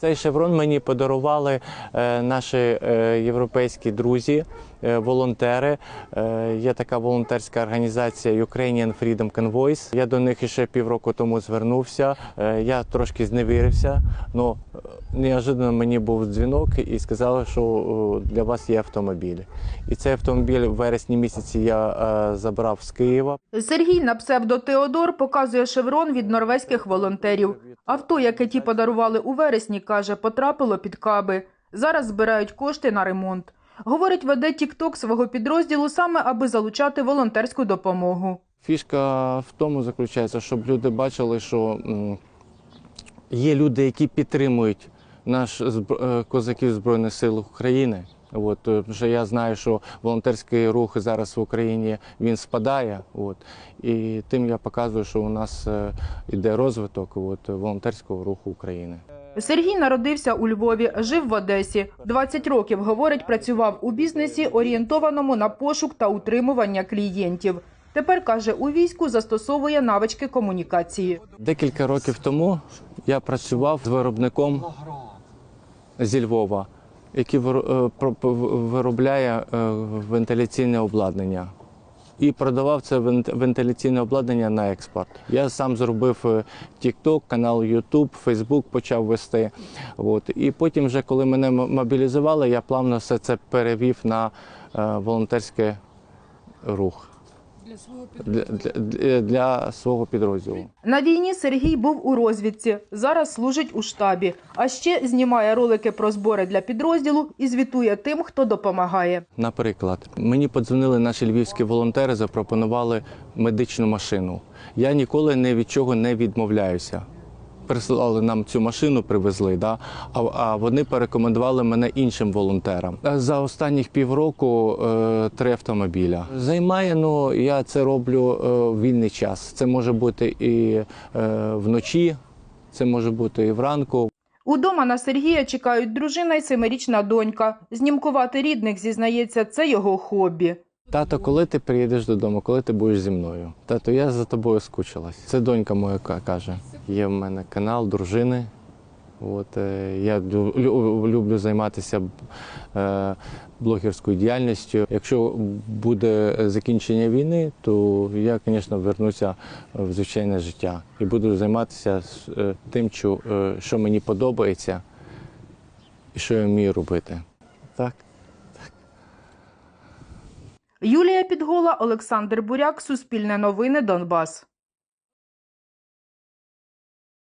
Цей шеврон мені подарували е, наші е, європейські друзі, волонтери. Е, є така волонтерська організація Ukrainian Freedom Convoys. Я до них ще півроку тому звернувся. Е, я трошки зневірився, але неожиданно мені був дзвінок і сказали, що для вас є автомобіль. І цей автомобіль в вересні місяці я е, забрав з Києва. Сергій на псевдо Теодор показує шеврон від норвезьких волонтерів. Авто, яке ті подарували у вересні, каже, потрапило під каби. Зараз збирають кошти на ремонт. Говорить, веде тік-ток свого підрозділу саме аби залучати волонтерську допомогу. Фішка в тому заключається, щоб люди бачили, що є люди, які підтримують наш е, козаків Збройних сил України. От, е, вже я знаю, що волонтерський рух зараз в Україні він спадає. От, і тим я показую, що у нас е, йде розвиток от, волонтерського руху України. Сергій народився у Львові, жив в Одесі. 20 років, говорить, працював у бізнесі, орієнтованому на пошук та утримування клієнтів. Тепер, каже, у війську застосовує навички комунікації. Декілька років тому я працював з виробником зі Львова, який е, виробляє е, вентиляційне обладнання. І продавав це вент- вентиляційне обладнання на експорт. Я сам зробив е, TikTok, канал YouTube, Facebook почав вести. От. І потім, вже коли мене мобілізували, я плавно все це перевів на е, волонтерський рух для, для, для, для свого підрозділу. На війні Сергій був у розвідці, зараз служить у штабі, а ще знімає ролики про збори для підрозділу і звітує тим, хто допомагає. Наприклад, мені подзвонили наші львівські волонтери, запропонували медичну машину. Я ніколи ні від чого не відмовляюся. Прислали нам цю машину, привезли, да? а, а вони порекомендували мене іншим волонтерам. Е, За останніх півроку е, три автомобіля. Займає, ну я це роблю е, вільний час. Це може бути і е, вночі, це може бути і вранку. Удома на Сергія чекають дружина і семирічна донька. Знімкувати рідних, зізнається, це його хобі. Тато, коли ти приїдеш додому, коли ти будеш зі мною? Тато, я за тобою скучилась. Це донька моя каже. Є в мене канал дружини. От, е, я лю- лю- люблю займатися е, блогерською діяльністю. Якщо буде закінчення війни, то я, звісно, вернуся в звичайне життя і буду займатися е, тим, що мені подобається і що я вмію робити. Так. Юлія Підгола, Олександр Буряк, Суспільне новини, Донбас.